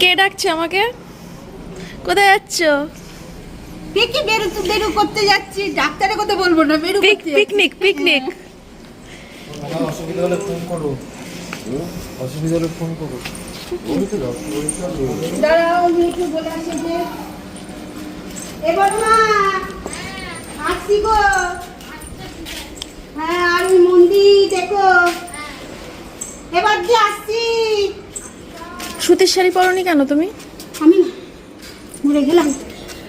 কে ডাকছে আমাকে? কোথায় যাচ্ছ? দেখি বেরু তো বেরো করতে যাচ্ছি। ডাক্তারে কথা বলব না বেরু পিক করতে পিকনিক পিকনিক অসুবিধা হলে ফোন করো। অসুবিধা হলে ফোন করো। দাঁড়াও আমি একটু বলে আসি যে এবার মা আসছি গো। হ্যাঁ আর ওই মন্দির দেখো। এবার যে আসছি সুতির শাড়ি পরনি কেন তুমি? আমি মরে গেলাম।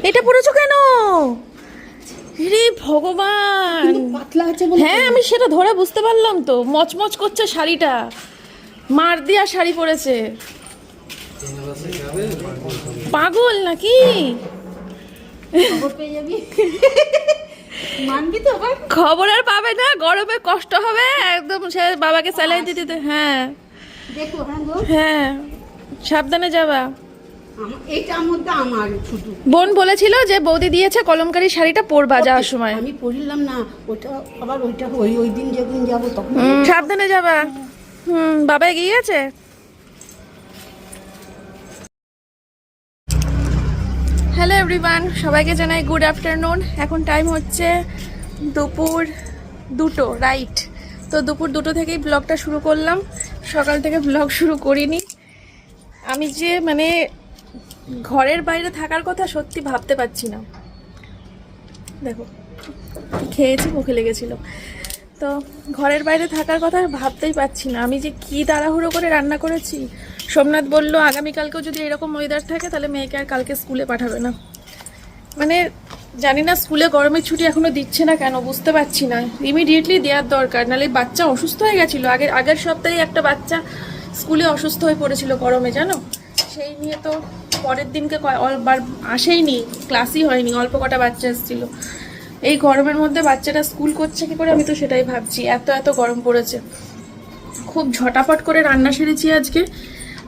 এটা পরেছো কেন? রে ভগবান। পাতলা আছে হ্যাঁ আমি সেটা ধরে বুঝতে পারলাম তো। মচমচ করছে শাড়িটা। মার দিয়া শাড়ি পরেছে। পাগল নাকি? খবর আর পাবে না গরমে কষ্ট হবে। একদম সে বাবাকে স্যালাইন দিতে। হ্যাঁ। হ্যাঁ। সাবধানে যাবা। মধ্যে আমার শুধু বোন বলেছিল যে বৌদি দিয়েছে কলমকারি শাড়িটা পরবা যাওয়ার সময়। আমি পড়িলাম না ওটা আবার ওইটা ওই ওই দিন যেদিন যাব তখন সাবধানে যাবা। হুম বাবা এগিয়ে গেছে? হ্যালো এভরিওয়ান সবাইকে জানাই গুড আফটারনুন এখন টাইম হচ্ছে দুপুর দুটো রাইট তো দুপুর দুটো থেকেই ব্লগটা শুরু করলাম। সকাল থেকে ব্লগ শুরু করিনি। আমি যে মানে ঘরের বাইরে থাকার কথা সত্যি ভাবতে পারছি না। দেখো খেয়েছি, মুখে লেগেছিল। তো ঘরের বাইরে থাকার কথা ভাবতেই পারছি না। আমি যে কী তাড়াহুড়ো করে রান্না করেছি? সোমনাথ বলল, আগামীকালকেও যদি এরকম ওয়েদার থাকে, তাহলে মেয়েকে আর কালকে স্কুলে পাঠাবে না। মানে জানি না, স্কুলে গরমের ছুটি এখনও দিচ্ছে না কেন, বুঝতে পারছি না। ইমিডিয়েটলি দেওয়ার দরকার, নাহলে বাচ্চা অসুস্থ হয়ে গেছিল। আগের আগের সপ্তাহে একটা বাচ্চা স্কুলে অসুস্থ হয়ে পড়েছিল গরমে, জানো? সেই নিয়ে তো পরের দিনকে অল্পবার আসেইনি, ক্লাসই হয়নি, অল্প কটা বাচ্চা এসেছিল। এই গরমের মধ্যে বাচ্চাটা স্কুল করছে কি করে আমি তো সেটাই ভাবছি, এত এত গরম পড়েছে। খুব ঝটাপট করে রান্না সেরেছি আজকে।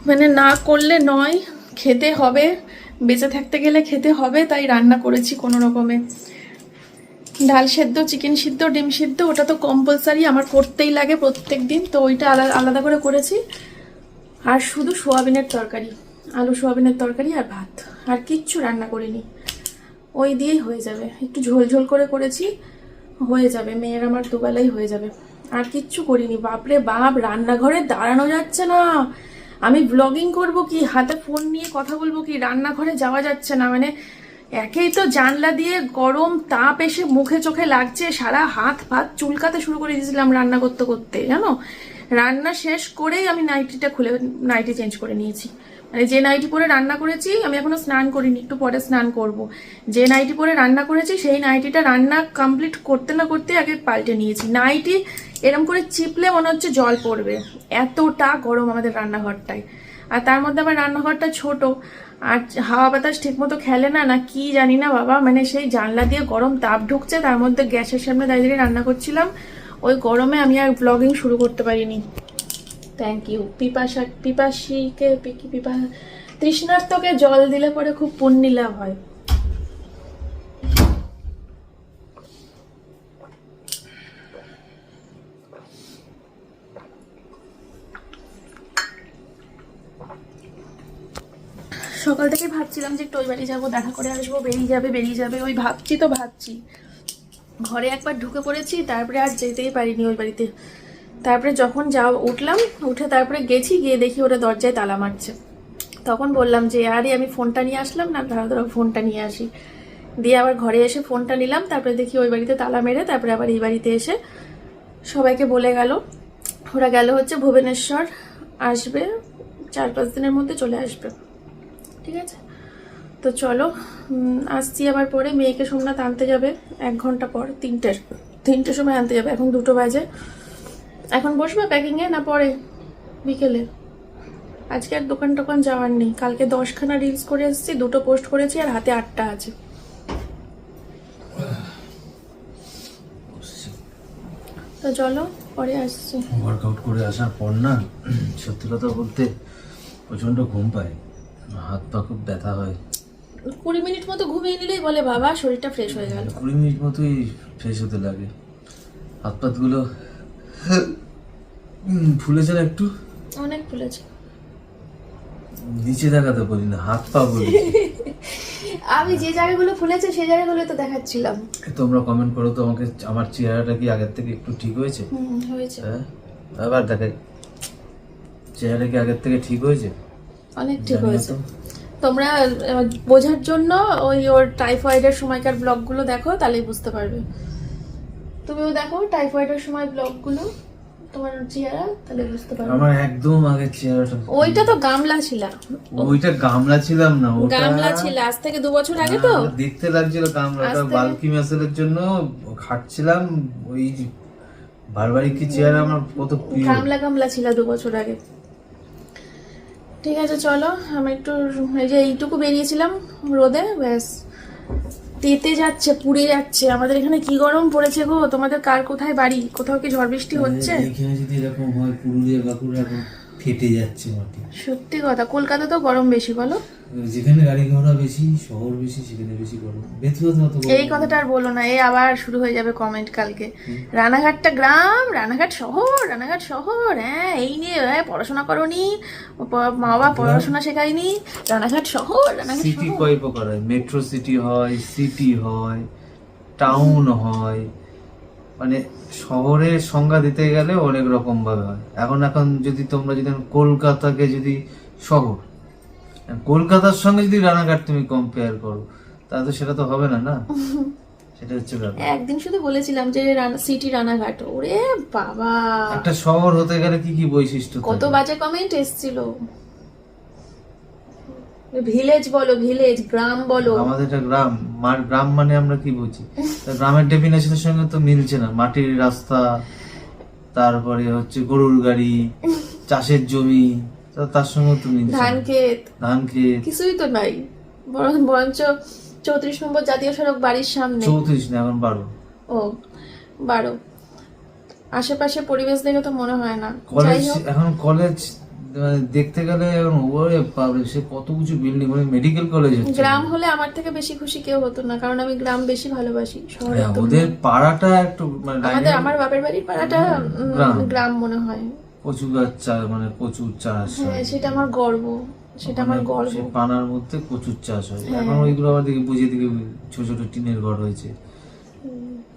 মানে না করলে নয়, খেতে হবে, বেঁচে থাকতে গেলে খেতে হবে, তাই রান্না করেছি কোনো রকমে। ডাল সেদ্ধ, চিকেন সিদ্ধ, ডিম সিদ্ধ, ওটা তো কম্পালসারি আমার করতেই লাগে প্রত্যেক দিন তো ওইটা আলাদা আলাদা করে করেছি। আর শুধু সোয়াবিনের তরকারি, আলু সোয়াবিনের তরকারি আর ভাত, আর কিচ্ছু রান্না করিনি। ওই দিয়েই হয়ে যাবে। একটু ঝোল ঝোল করে করেছি, হয়ে যাবে। মেয়ের আমার দুবেলাই হয়ে যাবে। আর কিচ্ছু করিনি। বাপরে বাপ, রান্নাঘরে দাঁড়ানো যাচ্ছে না। আমি ব্লগিং করব কি? হাতে ফোন নিয়ে কথা বলব কি? রান্নাঘরে যাওয়া যাচ্ছে না। মানে একেই তো জানলা দিয়ে গরম তাপ এসে মুখে চোখে লাগছে। সারা হাত ফাত চুলকাতে শুরু করে দিয়েছিলাম রান্না করতে করতে, জানো? রান্না শেষ করেই আমি নাইটিটা খুলে, নাইটি চেঞ্জ করে নিয়েছি। মানে যে নাইটি পরে রান্না করেছি, আমি এখনও স্নান করিনি, একটু পরে স্নান করব। যে নাইটি পরে রান্না করেছি, সেই নাইটিটা রান্না কমপ্লিট করতে না করতে আগে পাল্টে নিয়েছি। নাইটি এরম করে চিপলে মনে হচ্ছে জল পড়বে। এতটা গরম আমাদের রান্নাঘরটায়। আর তার মধ্যে আমার রান্নাঘরটা ছোট, আর হাওয়া বাতাস ঠিক মতো খেলে না না কি জানি না বাবা মানে সেই জানলা দিয়ে গরম তাপ ঢুকছে, তার মধ্যে গ্যাসের সামনে দাঁড়িয়ে রান্না করছিলাম। ওই গরমে আমি আর ব্লগিং শুরু করতে পারিনি। থ্যাংক ইউ পিপাসা পিপাসীকে পিপা তৃষ্ণার্তকে জল দিলে পরে খুব লাভ হয়। সকাল থেকে ভাবছিলাম যে একটু ওই বাড়ি যাব, দেখা করে আসব, বেরিয়ে যাবে বেরিয়ে যাবে, ওই ভাবছি তো ভাবছি। ঘরে একবার ঢুকে পড়েছি, তারপরে আর যেতেই পারিনি ওই বাড়িতে। তারপরে যখন যা উঠলাম, উঠে তারপরে গেছি, গিয়ে দেখি ওরা দরজায় তালা মারছে। তখন বললাম যে, আরে, আমি ফোনটা নিয়ে আসলাম না ধরো ধরো ফোনটা নিয়ে আসি। দিয়ে আবার ঘরে এসে ফোনটা নিলাম, তারপরে দেখি ওই বাড়িতে তালা মেরে, তারপরে আবার এই বাড়িতে এসে সবাইকে বলে গেল। ওরা গেল হচ্ছে ভুবনেশ্বর, আসবে, চার পাঁচ দিনের মধ্যে চলে আসবে। ঠিক আছে? তো চলো আসছি আবার পরে। মেয়েকে সোমনাথ আনতে যাবে এক ঘণ্টা পর, তিনটের। তিনটের সময় আনতে যাবে, এখন দুটো বাজে। এখন বসবে প্যাকিংয়ে না পরে? বিকেলে। আজকে আর দোকান টোকান যাওয়ার নেই। কালকে দশখানা রিলস করে এসেছি, দুটো পোস্ট করেছি আর হাতে আটটা আছে। তো চলো, পরে আসছি। ওয়ার্কআউট করে আসার পর না, সত্যি কথা বলতে প্রচণ্ড ঘুম পায়। হাত পা খুব ব্যথা হয়। কুড়ি মিনিট মতো ঘুমিয়ে নিলেই বলে বাবা শরীরটা ফ্রেশ হয়ে গেল। কুড়ি মিনিট মতোই ফ্রেশ হতে লাগে। হাত পাতগুলো উম, ফুলেছে না একটু? অনেক ফুলেছে। নিচে দেখাতে বলি না হাত পা বলি আমি যে জায়গাগুলো ফুলেছে সেই জায়গাগুলো তো দেখাচ্ছিলাম। তোমরা কমেন্ট করো তো আমাকে আমার চেহারাটা কি আগের থেকে একটু ঠিক হয়েছে? হুম হয়েছে। হ্যাঁ? আবার দেখাই। চেহারা কি আগের থেকে ঠিক হয়েছে? অনেক ঠিক হয়েছে। তোমরা বোঝার জন্য ওই ওর টাইফয়েডের সময়কার ব্লগগুলো দেখো তাহলেই বুঝতে পারবে। তুমিও দেখো টাইফয়েডের সময় ব্লগগুলো তোমার চেহারা তাহলে বুঝতে পারবে। আমার একদম আগের চেহারাটা। ওইটা তো গামলা ছিল। ওইটা গামলা ছিলাম না ওটা গামলা ছিল আজ থেকে দু বছর আগে তো। দেখতে লাগছিল গামলাটা বালকি মেসেলের জন্য খাটছিলাম ওই বারবারই কি চেহারা আমার কত গামলা গামলা ছিল দু বছর আগে। ঠিক আছে চলো। আমি একটু এই যে এইটুকু বেরিয়েছিলাম রোদে ব্যাস। তেতে যাচ্ছে পুড়ে যাচ্ছে। আমাদের এখানে কি গরম পড়েছে গো? তোমাদের কার কোথায় বাড়ি? কোথাও কি ঝড় বৃষ্টি হচ্ছে? এখানে যদি এরকম হয় পুরুলিয়া বাঁকুড়া ফেটে যাচ্ছে মাটি। সত্যি কথা কলকাতা তো গরম বেশি বলো। যেখানে গাড়ি ঘোড়া বেশি শহর বেশি সেখানে বেশি গরম বেথুয়াতে অত এই কথাটা আর বলো না এই আবার শুরু হয়ে যাবে কমেন্ট কালকে। রানাঘাটটা গ্রাম রানাঘাট শহর রানাঘাট শহর হ্যাঁ এই নিয়ে হ্যাঁ, পড়াশোনা করনি মা বাবা পড়াশোনা শেখায়নি রানাঘাট শহর রানাঘাট সিটি কয় প্রকার হয়? মেট্রো সিটি হয় সিটি হয় টাউন হয়। মানে শহরের সংজ্ঞা দিতে গেলে অনেক রকম ভাবে হয়। এখন এখন যদি তোমরা যদি কলকাতাকে যদি শহর কলকাতার সঙ্গে যদি রানাঘাট তুমি কম্পেয়ার করো তাহলে তো সেটা তো হবে না না? সেটা হচ্ছে ব্যাপার। একদিন শুধু বলেছিলাম যে সিটি রানাঘাট ওরে বাবা! একটা শহর হতে গেলে কি কি বৈশিষ্ট্য কত বাজে কমেন্ট এসছিল। ভিলেজ বলো ভিলেজ গ্রাম বলো। আমাদের এটা গ্রাম মার গ্রাম মানে আমরা কি বুঝি? গ্রামের ডেফিনেশনের সঙ্গে তো মিলছে না। মাটির রাস্তা তারপরে হচ্ছে গরুর গাড়ি চাষের জমি তার সঙ্গে তো মিলছে ধান ক্ষেত ধান ক্ষেত কিছুই তো নাই। বরং বরঞ্চ চৌত্রিশ নম্বর জাতীয় সড়ক বাড়ির সামনে। চৌত্রিশ না এখন বারো। ও বারো। আশেপাশে পরিবেশ দেখে তো মনে হয় না। কলেজ এখন কলেজ মানে দেখতে গেলে এখন ওরে বাপরে সে কত উঁচু বিল্ডিং মানে মেডিকেল কলেজ গ্রাম হলে আমার থেকে বেশি খুশি কেউ হতো না কারণ আমি গ্রাম বেশি ভালোবাসি শহরে হ্যাঁ, ওদের পাড়াটা একটু মানে আমাদের আমার বাপের বাড়ির পাড়াটা। গ্রাম মনে হয়। কচু গাছ চা- মানে প্রচুর চাষ হয়। সেটা আমার গর্ব। সেটা আমার গর্ব। পানার মধ্যে প্রচুর চাষ হয়। হ্যাঁ। এখন ওইগুলো আবার দিকে বুঝে দিকে ছোট ছোট টিনের ঘর হয়েছে।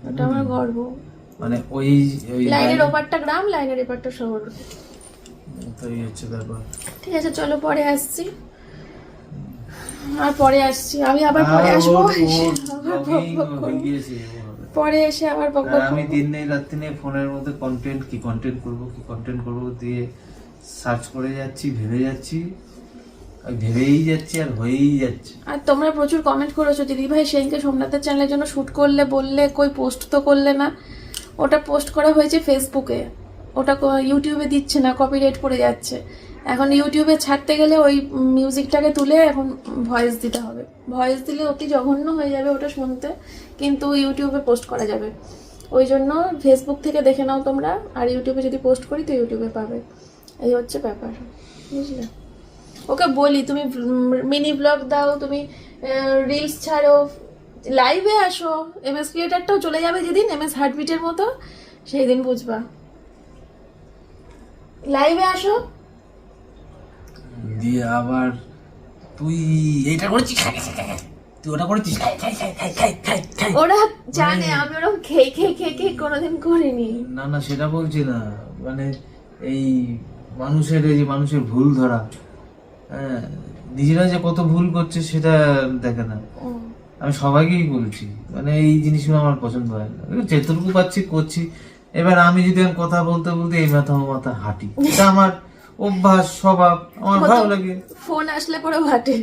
ওটা আমার গর্ব। মানে ওই ওই লাইনের ওপারটা গ্রাম লাইনের এপারটা শহর। হচ্ছে ব্যাপার। ঠিক আছে চলো পরে আসছি। আর পরে আসছি। আমি আবার পরে আসব। আবার পরে এসে আবার আমি দিন নেই রাত্রি নেই ফোনের মধ্যে কন্টেন্ট কি কন্টেন্ট করব কি কন্টেন্ট করব দিয়ে সার্চ করে যাচ্ছি ভেবে যাচ্ছি আর ভেবেই যাচ্ছি আর হয়েই যাচ্ছে। আর তোমরা প্রচুর কমেন্ট করেছ দিদি ভাই সেদিনকে সোমনাথের চ্যানেলের জন্য শুট করলে বললে কই পোস্ট তো করলে না। ওটা পোস্ট করা হয়েছে ফেসবুকে ওটা ইউটিউবে দিচ্ছে না কপিরাইট পড়ে যাচ্ছে। এখন ইউটিউবে ছাড়তে গেলে ওই মিউজিকটাকে তুলে এখন ভয়েস দিতে হবে। ভয়েস দিলে অতি জঘন্য হয়ে যাবে ওটা শুনতে, কিন্তু ইউটিউবে পোস্ট করা যাবে। ওই জন্য ফেসবুক থেকে দেখে নাও তোমরা, আর ইউটিউবে যদি পোস্ট করি তো ইউটিউবে পাবে। এই হচ্ছে ব্যাপার, বুঝলে? ওকে বলি, তুমি মিনি ব্লগ দাও, তুমি রিলস ছাড়ো লাইভে আসো এম এস ক্রিয়েটারটাও চলে যাবে যেদিন এম এস হার্টবিটের মতো সেই দিন বুঝবা। লাইভে আসো দিয়ে আবার তুই এইটা করেছিস। তুই ওটা করেছিস। ওরা জানে আমি ওরকম খেয়ে খেয়ে খেয়ে খেয়ে কোনোদিন করিনি। না না সেটা বলছি না। মানে এই মানুষের এই যে মানুষের ভুল ধরা হ্যাঁ নিজেরা যে কত ভুল করছে সেটা দেখে না। আমি সবাইকেই বলছি মানে এই জিনিসগুলো আমার পছন্দ হয় না। যেটুকু পাচ্ছি করছি। এবার আমি যদি কথা বলতে বলতে এই মাথা ও মাথা হাঁটি। এটা আমার অভ্যাস স্বভাব আমার ভালো লাগে ফোন আসলে পরে ভাটে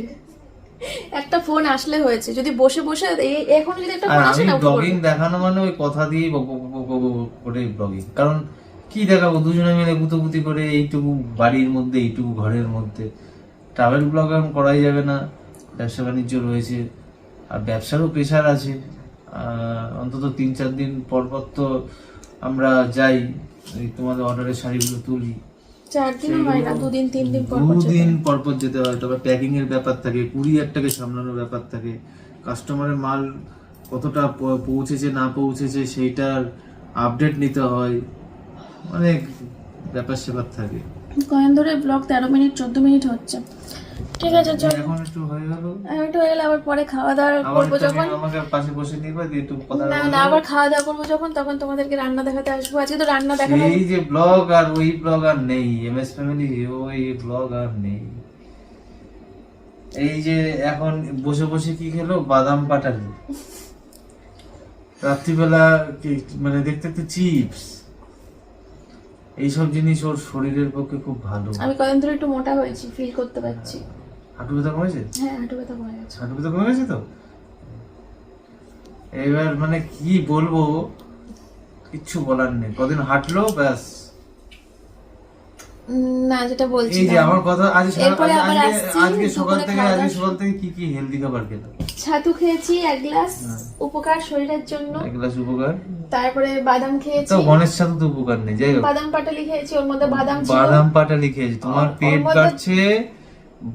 একটা ফোন আসলে হয়েছে যদি বসে বসে এখন যদি একটা ফোন আসে না ব্লগিং দেখানো মানে ওই কথা দিয়ে করে ব্লগিং কারণ কি দেখাবো দুজনে মিলে গুতোগুতি করে এইটুকু বাড়ির মধ্যে এইটুকু ঘরের মধ্যে ট্রাভেল ব্লগ এখন করাই যাবে না ব্যবসা বাণিজ্য রয়েছে আর ব্যবসারও প্রেশার আছে অন্তত তিন চার দিন পর পর তো আমরা যাই তোমাদের অর্ডারের শাড়িগুলো তুলি চার দিন হয় না দুদিন তিন দিন পর পর দুদিন পর পর যেতে হয় তবে প্যাকিং এর ব্যাপার থাকে কুরিয়ারটাকে সামলানোর ব্যাপার থাকে। কাস্টমারের মাল কতটা পৌঁছেছে না পৌঁছেছে সেইটার আপডেট নিতে হয়। অনেক ব্যাপার স্যাপার থাকে। কয়েন ধরে ব্লগ তেরো মিনিট চোদ্দ মিনিট হচ্ছে। ঠিক আছে চল। এখন একটু হয়ে গেল। আমি একটু হয়ে গেলে আবার পরে খাওয়া দাওয়া করব যখন। আমাকে পাশে বসে নিবা দিয়ে একটু কথা না না আবার খাওয়া দাওয়া করব যখন তখন তোমাদেরকে রান্না দেখাতে আসব। আজকে তো রান্না দেখানো এই যে ব্লগ আর ওই ব্লগ আর নেই এম এস ফ্যামিলি ওই ব্লগ আর নেই। এই যে এখন বসে বসে কি খেলো? বাদাম পাটালি। রাত্রিবেলা মানে দেখতে দেখতে চিপস এইসব জিনিস ওর শরীরের পক্ষে খুব ভালো। আমি কয়েকদিন ধরে একটু মোটা হয়েছি ফিল করতে পারছি। হাঁটু ব্যথা কমেছে? হ্যাঁ হাঁটু ব্যথা কমে গেছে। হাঁটু ব্যথা কমে গেছে তো? এবার মানে কি বলব? কিচ্ছু বলার নেই। কদিন হাঁটলো ব্যাস। না যেটা বলছি এই যে আমার কথা আজ এরপরে আবার আসছি, আজকে সকাল থেকে আজকে সকাল থেকে কি কি হেলদি খাবার খেলাম ছাতু খেয়েছি এক গ্লাস হ্যাঁ। উপকার শরীরের জন্য। এক গ্লাস উপকার। তারপরে বাদাম খেয়েছি। তো গণেশ সাথে তো উপকার নেই যাই হোক। বাদাম পাটালি খেয়েছি ওর মধ্যে বাদাম ছিল। বাদাম পাটালি খেয়েছি। তোমার পেট কাটছে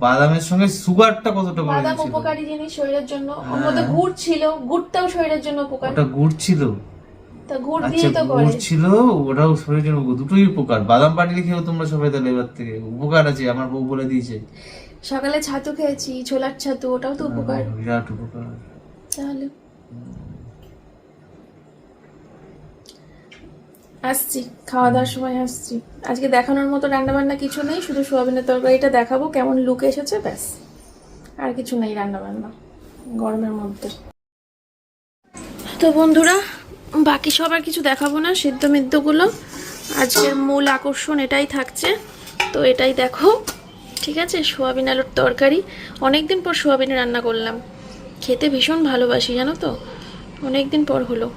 বাদামের সঙ্গে সুগারটা কতটা বেড়ে বাদাম উপকারী জিনিস শরীরের জন্য। ওর হ্যাঁ। মধ্যে গুড় ছিল গুড়টাও শরীরের জন্য উপকার। ওটা গুড় ছিল? তা গুড় আচ্ছা দিয়ে তো করে। গুড় ছিল ওটাও শরীরের জন্য দুটোই উপকার। বাদাম পাটালি খেয়েও তোমরা সবাই তাহলে এবার থেকে উপকার আছে আমার বউ বলে দিয়েছে। সকালে ছাতু খেয়েছি ছোলার ছাতু ওটাও তো উপকার। বিরাট উপকার। তাহলে আসছি খাওয়া দাওয়ার সময় আসছি। আজকে দেখানোর মতো রান্না বান্না কিছু নেই শুধু সোয়াবিনের তরকারিটা দেখাবো কেমন লুক এসেছে ব্যাস। আর কিছু নেই রান্না বান্না গরমের মধ্যে। তো বন্ধুরা বাকি সব আর কিছু দেখাবো না, সিদ্ধ মিদ্ধগুলো। আজকের মূল আকর্ষণ এটাই থাকছে। তো এটাই দেখো। ঠিক আছে? সোয়াবিন আলুর তরকারি। অনেকদিন পর সোয়াবিন রান্না করলাম। খেতে ভীষণ ভালোবাসি, জানো তো? অনেক দিন পর হলো।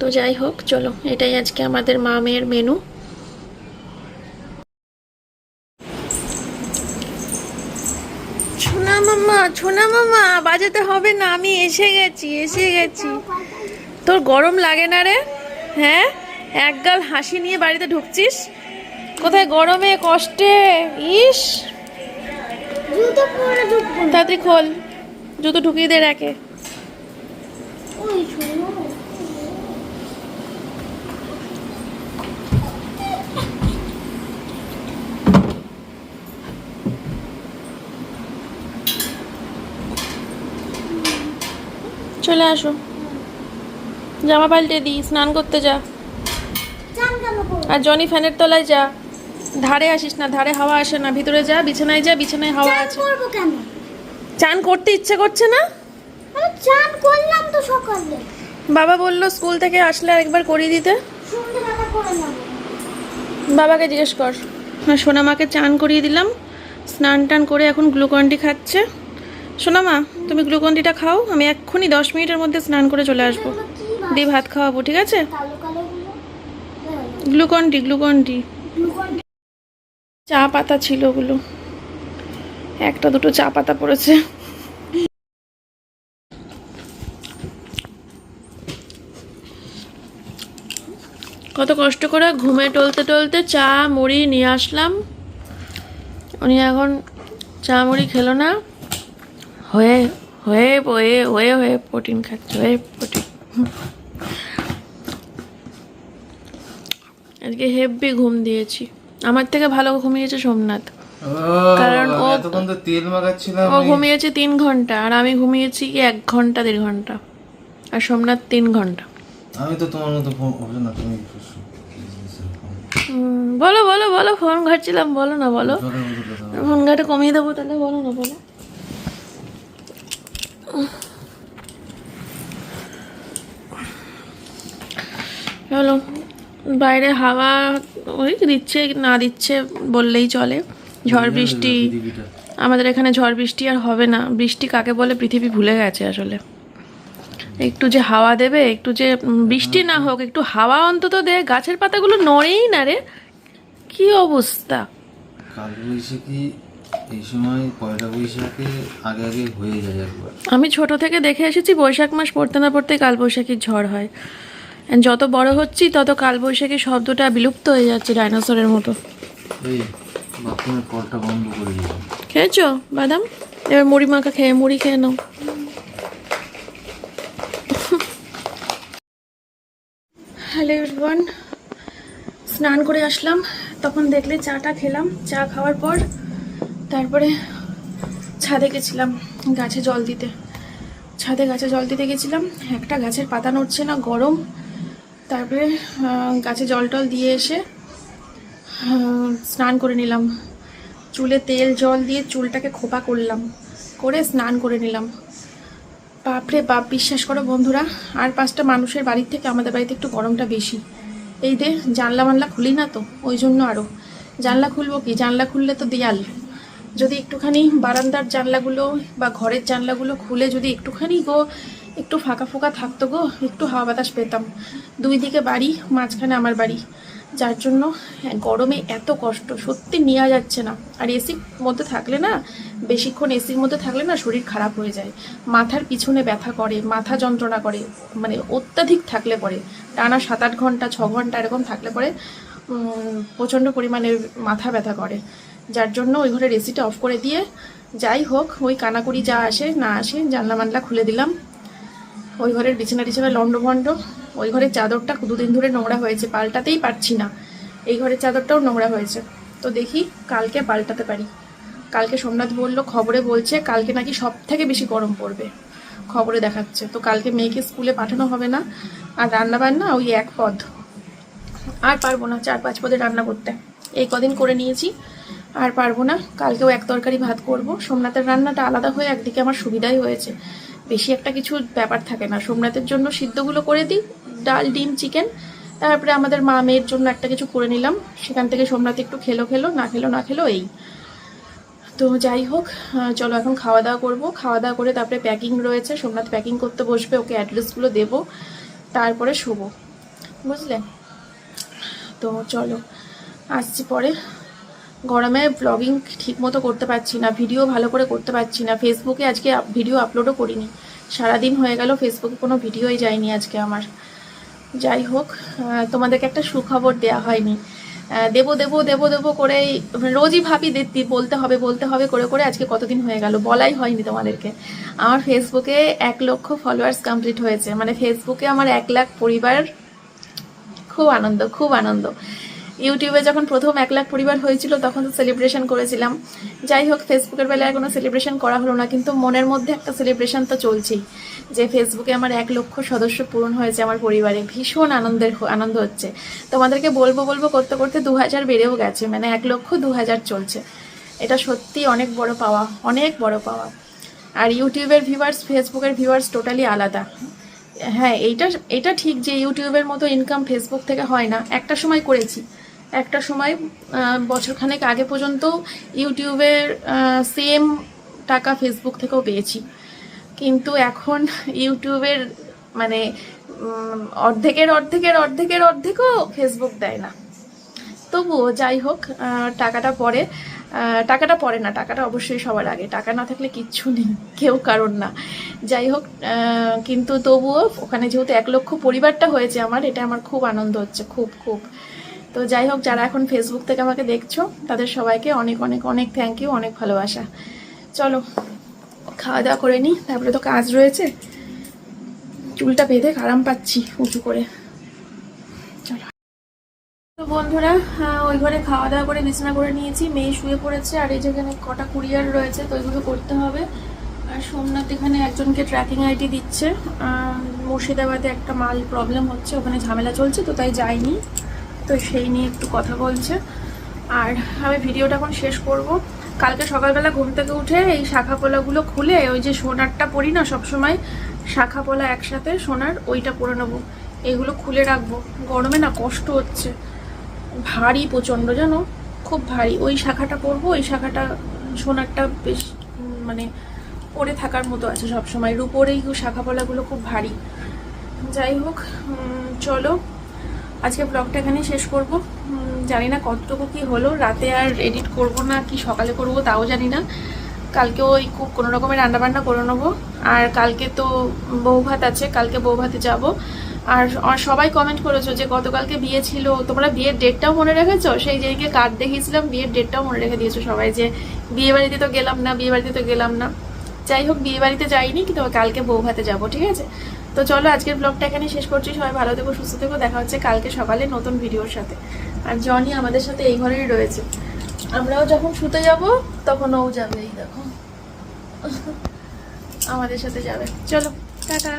তো যাই হোক, চলো, এটাই আজকে আমাদের মা মেয়ের মেনু ছোনা মামা ছোনা মামা, বাজাতে হবে না, আমি এসে গেছি এসে গেছি। তোর গরম লাগে না রে? হ্যাঁ? একগাল হাসি নিয়ে বাড়িতে ঢুকছিস? কোথায় গরমে কষ্টে? ইস! তাড়াতাড়ি খোল। জুতো ঢুকিয়ে দে রাখে চলে আসো। জামা পাল্টে দি স্নান করতে যা। আর জনি ফ্যানের তলায় যা। ধারে আসিস না ধারে হাওয়া আসে না ভিতরে যা বিছানায় যা বিছানায় হাওয়া আছে। চান করতে ইচ্ছে করছে না? চান করলাম তো সকালে। বাবা বলল স্কুল থেকে আসলে আরেকবার করিয়ে দিতে। বাবাকে জিজ্ঞেস কর। হ্যাঁ সোনামাকে চান করিয়ে দিলাম। স্নান টান করে এখন গ্লুকন্ডি খাচ্ছে। সোনামা তুমি গ্লুকন্ডিটা খাও আমি এক্ষুনি দশ মিনিটের মধ্যে স্নান করে চলে আসব। দিয়ে ভাত খাওয়াবো, ঠিক আছে? কালো কালো গুলো গ্লুকন্ডি গ্লুকন্ডি চা পাতা ছিল ওগুলো। একটা দুটো চা পাতা পড়েছে। কত কষ্ট করে ঘুমে টলতে টলতে চা মুড়ি নিয়ে আসলাম। উনি এখন চা মুড়ি খেলো না। হয়ে হয়ে হয়ে হয়ে হয়ে প্রোটিন খাচ্ছে, হয়ে প্রোটিন। আজকে হেভি ঘুম দিয়েছি। আমার থেকে ভালো ঘুমিয়েছে সোমনাথ। কারণ ও- তেল মাখাচ্ছিলাম ও ঘুমিয়েছে তিন ঘণ্টা আর আমি ঘুমিয়েছি এক ঘণ্টা দেড় ঘণ্টা। আর সোমনাথ তিন ঘণ্টা। আমি তো তোমার মতো না তুমি বলো বলো বলো ফোন ঘাটছিলাম বলো না বলো। ফোন ঘাটে কমিয়ে দেবো তাহলে বলো না বলো। চলো। বাইরে হাওয়া ওই দিচ্ছে না দিচ্ছে বললেই চলে। ঝড় বৃষ্টি আমাদের এখানে ঝড় বৃষ্টি আর হবে না। বৃষ্টি কাকে বলে? পৃথিবী ভুলে গেছে আসলে। একটু যে হাওয়া দেবে একটু যে বৃষ্টি না হোক একটু হাওয়া অন্তত দে। গাছের পাতাগুলো নড়েই না রে। কি অবস্থা? কাল এই সময় পয়লা বৈশাখে আগে আগে হয়ে যায় একবার। আমি ছোট থেকে দেখে এসেছি বৈশাখ মাস পড়তে না পড়তে কালবৈশাখীর ঝড় হয়। যত বড় হচ্ছি তত কালবৈশাখী শব্দটা বিলুপ্ত হয়ে যাচ্ছে ডাইনোসরের মতো। খেয়েছো বাদাম? এবার মুড়ি মাখা খেয়ে মুড়ি খেয়ে নাও। হ্যালো এভরিওয়ান স্নান করে আসলাম তখন দেখলে চাটা খেলাম চা খাওয়ার পর তারপরে ছাদে গেছিলাম গাছে জল দিতে। ছাদে গাছে জল দিতে গেছিলাম একটা গাছের পাতা নড়ছে না গরম। তারপরে গাছে জল টল দিয়ে এসে স্নান করে নিলাম। চুলে তেল, জল দিয়ে চুলটাকে খোপা করলাম, করে স্নান করে নিলাম। বাপরে বাপ, বিশ্বাস করো বন্ধুরা, আর পাঁচটা মানুষের বাড়ির থেকে আমাদের বাড়িতে একটু গরমটা বেশি। এই দে জানলা মানলা খুলি না তো, ওই জন্য আরও জানলা খুলবো কি? জানলা খুললে তো দেয়াল। যদি একটুখানি বারান্দার জানলাগুলো বা ঘরের জানলাগুলো খুলে যদি একটুখানি গো একটু ফাঁকা ফোঁকা থাকতো গো, একটু হাওয়া বাতাস পেতাম। দুই দিকে বাড়ি, মাঝখানে আমার বাড়ি। যার জন্য গরমে এত কষ্ট, সত্যি নেওয়া যাচ্ছে না। আর এসির মধ্যে থাকলে না, বেশিক্ষণ এসির মধ্যে থাকলে না শরীর খারাপ হয়ে যায়। মাথার পিছনে ব্যথা করে, মাথা যন্ত্রণা করে মানে অত্যাধিক থাকলে পরে। টানা সাত আট ঘণ্টা, ছ ঘণ্টা এরকম থাকলে পরে প্রচণ্ড পরিমাণে মাথা ব্যথা করে। যার জন্য ওই ঘরের এসিটা অফ করে দিয়ে যাই হোক, ওই কানাকুড়ি যা আসে, না আসে জানলা মানলা খুলে দিলাম। ওই ঘরের বিছানা টিছানা লন্ডভন্ড ওই ঘরের চাদরটা দুদিন ধরে নোংরা হয়েছে, পাল্টাতেই পারছি না। এই ঘরের চাদরটাও নোংরা হয়েছে। তো দেখি কালকে পাল্টাতে পারি। কালকে সোমনাথ বলল, খবরে বলছে কালকে নাকি সব থেকে বেশি গরম পড়বে। খবরে দেখাচ্ছে। তো কালকে মেয়েকে স্কুলে পাঠানো হবে না। আর রান্না বান্না ওই এক পদ। আর পারব না, চার পাঁচ পদে রান্না করতে। এই কদিন করে নিয়েছি, আর পারব না। কালকেও এক তরকারি ভাত করব। সোমনাথের রান্নাটা আলাদা হয়ে একদিকে আমার সুবিধাই হয়েছে। বেশি একটা কিছু ব্যাপার থাকে না। সোমনাথের জন্য সিদ্ধগুলো করে দিই, ডাল, ডিম, চিকেন। তারপরে আমাদের মা মেয়ের জন্য একটা কিছু করে নিলাম। সেখান থেকে সোমনাথ একটু খেলো খেলো, না খেলো না খেলো, এই। তো যাই হোক চলো এখন খাওয়া দাওয়া করব। খাওয়া দাওয়া করে তারপরে প্যাকিং রয়েছে। সোমনাথ প্যাকিং করতে বসবে, ওকে অ্যাড্রেসগুলো দেবো। তারপরে শোবো। বুঝলে? তো চলো, আসছি পরে। গরমে ব্লগিং ঠিক মতো করতে পারছি না ভিডিও ভালো করে করতে পারছি না। ফেসবুকে আজকে ভিডিও আপলোডও করিনি। সারাদিন হয়ে গেল ফেসবুকে কোনো ভিডিওই যায়নি আজকে আমার। যাই হোক তোমাদেরকে একটা সুখবর দেয়া হয়নি। দেবো দেবো দেবো দেবো করে রোজই ভাবি দেখতি বলতে হবে বলতে হবে, করে করে আজকে কতদিন হয়ে গেল, বলাই হয়নি তোমাদেরকে। আমার ফেসবুকে এক লক্ষ ফলোয়ার্স কমপ্লিট হয়েছে। মানে ফেসবুকে আমার এক লাখ পরিবার, খুব আনন্দ খুব আনন্দ। ইউটিউবে যখন প্রথম এক লাখ পরিবার হয়েছিল, তখন তো সেলিব্রেশন করেছিলাম। যাই হোক ফেসবুকের বেলায় কোনো সেলিব্রেশন করা হলো না, কিন্তু মনের মধ্যে একটা সেলিব্রেশন তো চলছেই, যে ফেসবুকে আমার এক লক্ষ সদস্য পূরণ হয়েছে আমার পরিবারে। ভীষণ আনন্দের আনন্দ হচ্ছে। তোমাদেরকে বলব বলব করতে করতে দু হাজার বেড়েও গেছে মানে এক লক্ষ দু হাজার চলছে। এটা সত্যি অনেক বড় পাওয়া, অনেক বড় পাওয়া। আর ইউটিউবের ভিউয়ার্স ফেসবুকের ভিউয়ার্স টোটালি আলাদা। হ্যাঁ এইটা এটা ঠিক যে ইউটিউবের মতো ইনকাম ফেসবুক থেকে হয় না। একটা সময় করেছি। একটা সময় বছরখানেক আগে পর্যন্ত ইউটিউবের সেম টাকা ফেসবুক থেকেও পেয়েছি। কিন্তু এখন ইউটিউবের মানে অর্ধেকের অর্ধেকের অর্ধেকের, অর্ধেকও ফেসবুক দেয় না। তবুও যাই হোক টাকাটা পরে টাকাটা পরে না, টাকাটা অবশ্যই সবার আগে। টাকা না থাকলে কিচ্ছু নেই, কেউ কারণ না। যাই হোক কিন্তু তবুও ওখানে যেহেতু এক লক্ষ পরিবারটা হয়েছে আমার, এটা আমার খুব আনন্দ হচ্ছে, খুব খুব। তো যাই হোক, যারা এখন ফেসবুক থেকে আমাকে দেখছ, তাদের সবাইকে অনেক অনেক অনেক থ্যাংক ইউ অনেক ভালোবাসা। চলো, খাওয়া দাওয়া করে নিই তারপরে তো কাজ রয়েছে। চুলটা বেঁধে আরাম পাচ্ছি উঁচু করে। চলো। তো বন্ধুরা ওই ঘরে খাওয়া দাওয়া করে বিছানা করে নিয়েছি, মেয়ে শুয়ে পড়েছে, আর এই যেখানে কটা কুরিয়ার রয়েছে, তো ওইগুলো করতে হবে। আর সোমনাথ এখানে একজনকে ট্র্যাকিং আইডি দিচ্ছে। মুর্শিদাবাদে একটা মাল প্রবলেম হচ্ছে, ওখানে ঝামেলা চলছে, তো তাই যাইনি। তো সেই নিয়ে একটু কথা বলছে। আর আমি ভিডিওটা এখন শেষ করব। কালকে সকালবেলা ঘুম থেকে উঠে এই শাখা পোলাগুলো খুলে ওই যে সোনারটা পরি না সবসময় শাখা পোলা একসাথে, সোনার ওইটা পরে নেব। এগুলো খুলে রাখব। গরমে না কষ্ট হচ্ছে। ভারী প্রচণ্ড, জানো? খুব ভারী। ওই শাখাটা পরবো, ওই শাখাটা, সোনারটা বেশ মানে পরে থাকার মতো আছে সব সময় রূপোর এই শাখা পলাগুলো খুব ভারী। যাই হোক চলো। আজকে ব্লগটা এখানেই শেষ করব। জানি না কতটুকু কি হলো, রাতে আর এডিট করব না কি সকালে করব তাও জানি না। কালকে ওই খুব কোনো রকমের রান্নাবান্না করে নেব। আর কালকে তো বউ ভাত আছে, কালকে বউ ভাতে যাব। আর আর সবাই কমেন্ট করেছ যে গতকালকে বিয়ে ছিল, তোমরা বিয়ের ডেটটাও মনে রেখেছো? সেই যেদিকে কার্ড দেখিয়েছিলাম, বিয়ের ডেটটাও মনে রেখে দিয়েছ সবাই যে বিয়ে বাড়িতে তো গেলাম না, বিয়ে বাড়িতে তো গেলাম না। যাই হোক, বিয়ে বাড়িতে যাইনি, কিন্তু কালকে বউ ভাতে যাব, ঠিক আছে? তো চলো আজকের ব্লগটা এখানে শেষ করছি। সবাই ভালো থেকো, সুস্থ থেকো। দেখা হচ্ছে কালকে সকালে নতুন ভিডিওর সাথে। আর জনি আমাদের সাথে এই ঘরেই রয়েছে। আমরাও যখন শুতে যাব, তখন ও যাবে এই দেখো। আমাদের সাথে যাবে। চলো, টাটা।